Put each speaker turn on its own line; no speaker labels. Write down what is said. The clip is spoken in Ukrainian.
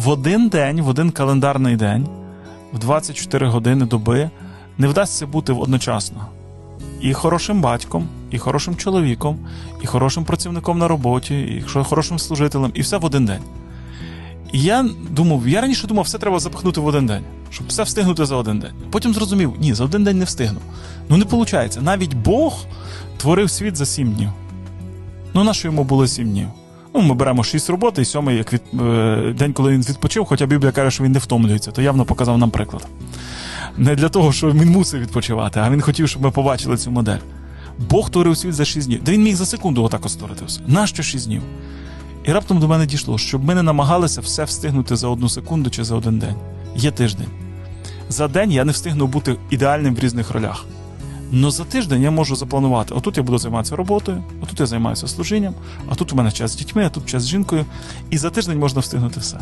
в один день, в один календарний день, в 24 години доби не вдасться бути одночасно і хорошим батьком, і хорошим чоловіком, і хорошим працівником на роботі, і хорошим служителем, і все в один день. І я думав, я раніше думав, все треба запихнути в один день, щоб все встигнути за один день. Потім зрозумів, ні, за один день не встигну. Ну не виходить. Навіть Бог творив світ за сім днів. Ну, на що йому було сім днів? Ну, ми беремо шість роботи, і сьомий, як від, е, день, коли він відпочив, хоча Біблія каже, що він не втомлюється, то явно показав нам приклад. Не для того, що він мусив відпочивати, а він хотів, щоб ми побачили цю модель. Бог творив світ за шість днів. Да він міг за секунду отак створити все. Нащо шість днів? І раптом до мене дійшло, щоб ми не намагалися все встигнути за одну секунду чи за один день. Є тиждень. За день я не встигну бути ідеальним в різних ролях. Но за тиждень я можу запланувати: отут я буду займатися роботою, отут я займаюся служінням, а тут у мене час з дітьми, а тут час з жінкою. І за тиждень можна встигнути все.